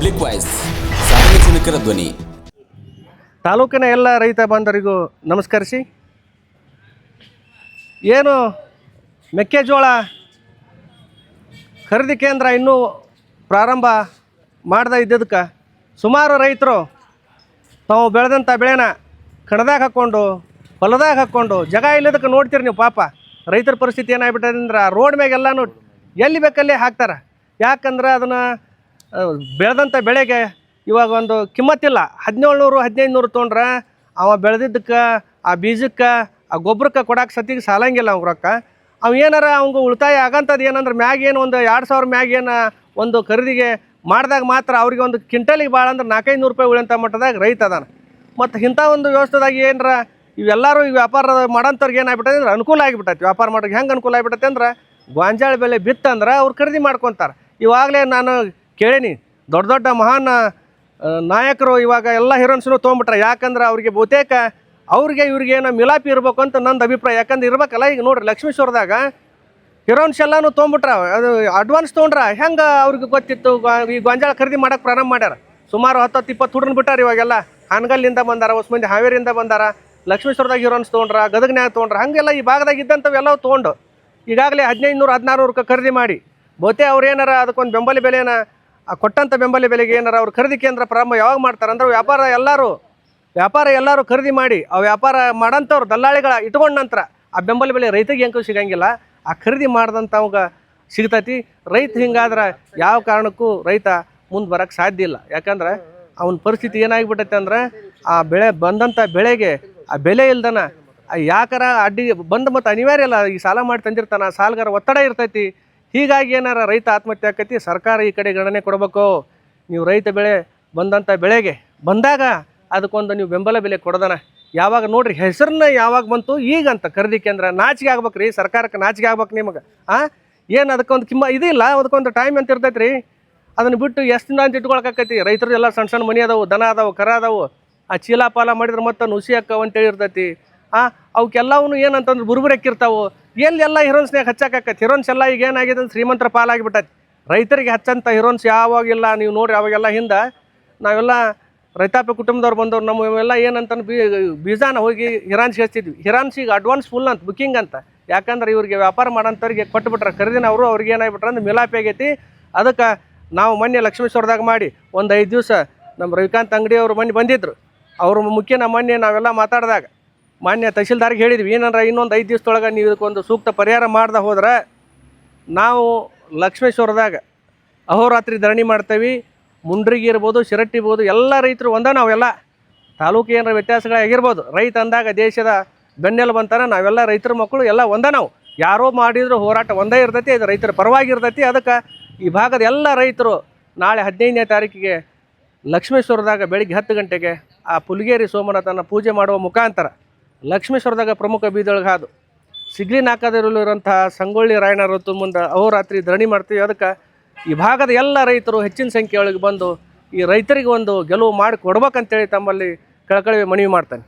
Public voice ಸಾರ್ವಜನಿಕರ ಧ್ವನಿ. ತಾಲೂಕಿನ ಎಲ್ಲ ರೈತ ಬಾಂಧವರಿಗೂ ನಮಸ್ಕರಿಸಿ. ಏನು ಮೆಕ್ಕೆಜೋಳ ಖರೀದಿ ಕೇಂದ್ರ ಇನ್ನೂ ಪ್ರಾರಂಭ ಮಾಡದ ಇದ್ದದಕ್ಕೆ ಸುಮಾರು ರೈತರು ತಾವು ಬೆಳೆದಂಥ ಬೆಳೆನ ಕಣದಾಗ ಹಾಕ್ಕೊಂಡು, ಹೊಲದಾಗ ಹಾಕ್ಕೊಂಡು, ಜಗ ಇಲ್ಲದಕ್ಕೆ ನೋಡ್ತೀರಿ ನೀವು ಪಾಪ. ರೈತರ ಪರಿಸ್ಥಿತಿ ಏನಾಗ್ಬಿಟ್ಟದಂದ್ರೆ ರೋಡ್ ಮ್ಯಾಗೆಲ್ಲನೂ ಎಲ್ಲಿ ಬೇಕಲ್ಲಿ ಹಾಕ್ತಾರೆ. ಯಾಕಂದ್ರೆ ಅದನ್ನು ಬೆಳೆದಂಥ ಬೆಳೆಗೆ ಇವಾಗ ಒಂದು ಕಿಮ್ಮತ್ತಿಲ್ಲ. ಹದಿನೇಳು ನೂರು ಹದಿನೈದು ನೂರು ತೊಗೊಂಡ್ರೆ ಅವ ಬೆಳೆದಿದ್ದಕ್ಕೆ, ಆ ಬೀಜಕ್ಕೆ, ಆ ಗೊಬ್ಬರಕ್ಕೆ ಕೊಡಕ್ಕೆ ಸತಿಗೆ ಸಾಲಂಗಿಲ್ಲ ಅವ್ನ ರೊಕ್ಕ. ಅವ ಏನಾರ ಅವ್ಗೆ ಉಳಿತಾಯ ಆಗಂಥದ್ದು ಏನಂದ್ರೆ ಮ್ಯಾಗೇನು ಒಂದು ಎರಡು ಸಾವಿರ ಮ್ಯಾಗ ಏನು ಒಂದು ಖರೀದಿಗೆ ಮಾಡಿದಾಗ ಮಾತ್ರ ಅವ್ರಿಗೆ ಒಂದು ಕ್ವಿಂಟಲಿಗೆ ಭಾಳ ಅಂದ್ರೆ ನಾಲ್ಕೈದು ನೂರು ರೂಪಾಯಿ ಉಳಿಯಂಥ ಮಟ್ಟದಾಗ ರೈತ ಅದಾನ. ಮತ್ತು ಇಂಥ ಒಂದು ವ್ಯವಸ್ಥೆದಾಗ ಏನರ ಇವೆಲ್ಲರೂ ಈ ವ್ಯಾಪಾರ ಮಾಡೋಂಥವ್ರಿಗೆ ಏನಾಗ್ಬಿಟ್ಟದೆ ಅಂದ್ರೆ ಅನುಕೂಲ ಆಗಿಬಿಟ್ಟೈತೆ. ವ್ಯಾಪಾರ ಮಾಡೋಕ್ಕೆ ಹೆಂಗೆ ಅನುಕೂಲ ಆಗಿಬಿಟ್ಟೈತೆ ಅಂದ್ರೆ ಗೋಂಜಾಳ ಬೆಲೆ ಬಿತ್ತಂದ್ರೆ ಅವ್ರು ಖರೀದಿ ಮಾಡ್ಕೊತಾರೆ. ಇವಾಗಲೇ ನಾನು ಕೇಳೀನಿ ದೊಡ್ಡ ದೊಡ್ಡ ಮಹಾನ್ ನಾಯಕರು ಇವಾಗ ಎಲ್ಲ ಹೀರೋನ್ಸ್ನು ತೊಗೊಂಬಿಟ್ರೆ. ಯಾಕಂದ್ರೆ ಅವ್ರಿಗೆ ಬಹುತೇಕ ಅವ್ರಿಗೆ ಇವ್ರಿಗೆ ಏನೋ ಮಿಲಾಪಿ ಇರಬೇಕು ಅಂತ ನಂದು ಅಭಿಪ್ರಾಯ. ಯಾಕಂದ್ರೆ ಇರ್ಬೇಕಲ್ಲ, ಈಗ ನೋಡ್ರಿ ಲಕ್ಷ್ಮೀಶ್ವರದಾಗ ಹೀರೋನ್ಸ್ ಎಲ್ಲಾನು ತೊಗೊಂಬಿಟ್ರ, ಅದು ಅಡ್ವಾನ್ಸ್ ತೊಗೊಂಡ್ರ ಹೆಂಗೆ ಅವ್ರಿಗೆ ಗೊತ್ತಿತ್ತು? ಈ ಗೊಂಜಾಳ ಖರೀದಿ ಮಾಡಕ್ಕೆ ಪ್ರಾರಂಭ ಮಾಡ್ಯಾರ. ಸುಮಾರು ಹತ್ತು ಹತ್ತು ಇಪ್ಪತ್ತು ಹುಡ್ರನ್ ಬಿಟ್ಟಾರ ಇವಾಗೆಲ್ಲ. ಹಾನಗಲ್ಲಿಂದ ಬಂದಾರ ಹೊಸ ಮಂದಿ ಹಾವೇರಿಯಿಂದ ಬಂದಾರ. ಲಕ್ಷ್ಮೀಶ್ವರದಾಗ ಹೀರೋನ್ಸ್ ತೊಗೊಂಡ್ರ, ಗದಗ್ನ್ಯಾಗ ತೊಗೊಂಡ್ರ, ಹಾಗೆಲ್ಲ ಈ ಭಾಗದಾಗ ಇದ್ದಂಥವೆಲ್ಲವೂ ತೊಗೊಂಡು ಈಗಾಗಲೇ ಹದಿನೈದು ನೂರು, ಹದಿನಾರು ಖರೀದಿ ಮಾಡಿ. ಬಹುತೇ ಅವ್ರು ಏನಾರ ಅದಕ್ಕೊಂದು ಬೆಂಬಲ ಬೆಲೆನ ಆ ಕೊಟ್ಟಂಥ ಬೆಂಬಲ ಬೆಲೆಗೆ ಏನಾರ ಅವ್ರು ಖರೀದಿ ಕೇಂದ್ರ ಪ್ರಾರಂಭ ಯಾವಾಗ ಮಾಡ್ತಾರೆ? ಅಂದ್ರೆ ವ್ಯಾಪಾರ ಎಲ್ಲರೂ ವ್ಯಾಪಾರ ಎಲ್ಲರೂ ಖರೀದಿ ಮಾಡಿ, ಆ ವ್ಯಾಪಾರ ಮಾಡಂಥವ್ರು ದಲ್ಲಾಳಿಗಳ ಇಟ್ಕೊಂಡ ನಂತರ ಆ ಬೆಂಬಲ ಬೆಲೆ ರೈತಗೆ ಹೆಂಗೂ ಸಿಗಂಗಿಲ್ಲ. ಆ ಖರೀದಿ ಮಾಡ್ದಂಥವಾಗ ಸಿಗ್ತೈತಿ. ರೈತ ಹಿಂಗಾದ್ರೆ ಯಾವ ಕಾರಣಕ್ಕೂ ರೈತ ಮುಂದೆ ಬರೋಕ್ಕೆ ಸಾಧ್ಯ ಇಲ್ಲ. ಯಾಕಂದ್ರೆ ಅವನ ಪರಿಸ್ಥಿತಿ ಏನಾಗಿಬಿಟ್ಟೈತೆ ಅಂದ್ರೆ ಆ ಬೆಳೆ ಬಂದಂಥ ಬೆಳೆಗೆ ಆ ಬೆಲೆ ಇಲ್ದನ ಯಾಕಾರ ಅಡ್ಡಿ ಬಂದು ಮತ್ತು ಅನಿವಾರ್ಯ ಅಲ್ಲ, ಈ ಸಾಲ ಮಾಡಿ ತಂದಿರ್ತಾನ, ಸಾಲಗಾರ ಒತ್ತಡ ಇರ್ತೈತಿ. ಹೀಗಾಗಿ ಏನಾರ ರೈತ ಆತ್ಮಹತ್ಯೆ ಆಕೈತಿ, ಸರ್ಕಾರ ಈ ಕಡೆ ಗಣನೆ ಕೊಡಬೇಕು. ನೀವು ರೈತ ಬೆಳೆ ಬಂದಂಥ ಬೆಳೆಗೆ ಬಂದಾಗ ಅದಕ್ಕೊಂದು ನೀವು ಬೆಂಬಲ ಬೆಲೆ ಕೊಡೋದನ. ಯಾವಾಗ ನೋಡ್ರಿ ಹೆಸರನ್ನ ಯಾವಾಗ ಬಂತು ಈಗ ಅಂತ ಖರೀದಿ ಕೇಂದ್ರ ನಾಚಿಗೆ ಆಗ್ಬೇಕು ರೀ, ಸರ್ಕಾರಕ್ಕೆ ನಾಚಿಕೆ ಆಗ್ಬೇಕು ನಿಮಗೆ. ಆ? ಏನು ಅದಕ್ಕೊಂದು ಕಿಮ್ಮ ಇದಿಲ್ಲ ಅದಕ್ಕೊಂದು ಟೈಮ್ ಅಂತ ಇರ್ತೈತೆ ರೀ ಅದನ್ನು ಬಿಟ್ಟು ಎಷ್ಟು ದಿನ ಅಂತ ಇಟ್ಕೊಳಕೈತಿ ರೈತರು ಎಲ್ಲ ಸಣ್ಣ ಸಣ್ಣ ಮನಿ ಅದಾವು, ದನ ಅದಾವು, ಕರ ಅದಾವು. ಆ ಚೀಲ ಪಾಲ ಮಾಡಿದ್ರೆ ಮತ್ತೆ ನುಸಿ ಅಕ್ಕವ ಅಂತೇಳಿ ಇರ್ತೈತಿ. ಆ? ಅವಕ್ಕೆಲ್ಲವೂ ಏನಂತಂದ್ರೆ ಬುರುಬುರೆಕ್ಕಿರ್ತಾವು ಎಲ್ಲಿ ಎಲ್ಲ ಹೀರೋನ್ಸ್ನಾಗ ಹಚ್ಚಾಕೈತಿ ಹೀರೋನ್ಸ್ ಎಲ್ಲ ಈಗ ಏನಾಗಿದೆ ಅಂದ್ರೆ ಶ್ರೀಮಂತರ ಪಾಲಾಗಿಬಿಟ್ಟೈತಿ. ರೈತರಿಗೆ ಹಚ್ಚಂಥ ಹೀರೋನ್ಸ್ ಯಾವಾಗಿಲ್ಲ ನೀವು ನೋಡ್ರಿ ಅವಾಗೆಲ್ಲ ಹಿಂದೆ ನಾವೆಲ್ಲ ರೈತಾಪಿ ಕುಟುಂಬದವ್ರು ಬಂದವ್ರು ಎಲ್ಲ ಏನಂತ ಬೀ, ಬೀಜಾನ ಹೋಗಿ ಹಿರಾನ್ಸ್ ಹಿರಾನ್ಸಿಗೆ ಅಡ್ವಾನ್ಸ್ ಫುಲ್ ಅಂತ ಬುಕ್ಕಿಂಗ್ ಅಂತ. ಯಾಕಂದ್ರೆ ಇವ್ರಿಗೆ ವ್ಯಾಪಾರ ಮಾಡೋಂಥವ್ರಿಗೆ ಕೊಟ್ಬಿಟ್ರೆ ಖರೀದಿನ ಅವರು ಅವ್ರಿಗೆ ಏನಾಗ್ಬಿಟ್ರೆ ಅಂದ್ರೆ ಮಿಲಾಪಿ ಆಗೈತಿ. ಅದಕ್ಕೆ ನಾವು ಮೊನ್ನೆ ಲಕ್ಷ್ಮೇಶ್ವರದಾಗ ಮಾಡಿ ಒಂದು ಐದು ದಿವಸ ನಮ್ಮ ರವಿಕಾಂತ್ ಅಂಗಡಿಯವರು ಮೊನ್ನೆ ಬಂದಿದ್ದರು ಅವ್ರ ನಮ್ಮ ಮೊನ್ನೆ ನಾವೆಲ್ಲ ಮಾತಾಡಿದಾಗ ಮಾನ್ಯ ತಹಶೀಲ್ದಾರ್ಗೆ ಹೇಳಿದ್ವಿ, ಏನಂದ್ರೆ ಇನ್ನೊಂದು ಐದು ದಿವಸದೊಳಗೆ ನೀವು ಇದಕ್ಕೊಂದು ಸೂಕ್ತ ಪರಿಹಾರ ಮಾಡ್ದೆ ಹೋದ್ರೆ ನಾವು ಲಕ್ಷ್ಮೇಶ್ವರದಾಗ ಅಹೋರಾತ್ರಿ ಧರಣಿ ಮಾಡ್ತೇವೆ, ಮುಂಡ್ರಿಗೆ ಇರ್ಬೋದು, ಶಿರಟ್ಟಿ ಇರ್ಬೋದು, ಎಲ್ಲ ರೈತರು ಒಂದ ನಾವೆಲ್ಲ. ತಾಲೂಕು ಏನಾರ ವ್ಯತ್ಯಾಸಗಳಾಗಿರ್ಬೋದು, ರೈತ ಅಂದಾಗ ದೇಶದ ಬೆನ್ನೆಲು ಬಂತಾನೆ ನಾವೆಲ್ಲ ರೈತರ ಮಕ್ಕಳು ಎಲ್ಲ ಒಂದ ನಾವು. ಯಾರೋ ಮಾಡಿದ್ರು ಹೋರಾಟ ಒಂದೇ ಇರ್ತೈತಿ, ಅದು ರೈತರ ಪರವಾಗಿ ಇರ್ತೈತಿ. ಅದಕ್ಕೆ ಈ ಭಾಗದ ಎಲ್ಲ ರೈತರು ನಾಳೆ ಹದಿನೈದನೇ ತಾರೀಕಿಗೆ ಲಕ್ಷ್ಮೇಶ್ವರದಾಗ ಬೆಳಿಗ್ಗೆ ಹತ್ತು ಗಂಟೆಗೆ ಆ ಪುಲಿಗೇರಿ ಸೋಮನಾಥನ ಪೂಜೆ ಮಾಡುವ ಮುಖಾಂತರ ಲಕ್ಷ್ಮೇಶ್ವರದಾಗ ಪ್ರಮುಖ ಬೀದೊಳಗೆ ಅದು ಸಿಗ್ಲಿ ನಾಕದಲ್ಲಿರುವಂತಹ ಸಂಗೊಳ್ಳಿ ರಾಯಣ್ಣ ಋತು ಮುಂದೆ ಅಹೋರಾತ್ರಿ ಧರಣಿ ಮಾಡ್ತೀವಿ. ಅದಕ್ಕೆ ಈ ಭಾಗದ ಎಲ್ಲ ರೈತರು ಹೆಚ್ಚಿನ ಸಂಖ್ಯೆಯೊಳಗೆ ಬಂದು ಈ ರೈತರಿಗೆ ಒಂದು ಗೆಲುವು ಮಾಡಿ ಕೊಡ್ಬೇಕಂತೇಳಿ ತಮ್ಮಲ್ಲಿ ಕಳಕಳಿ ಮನವಿ ಮಾಡ್ತಾನೆ.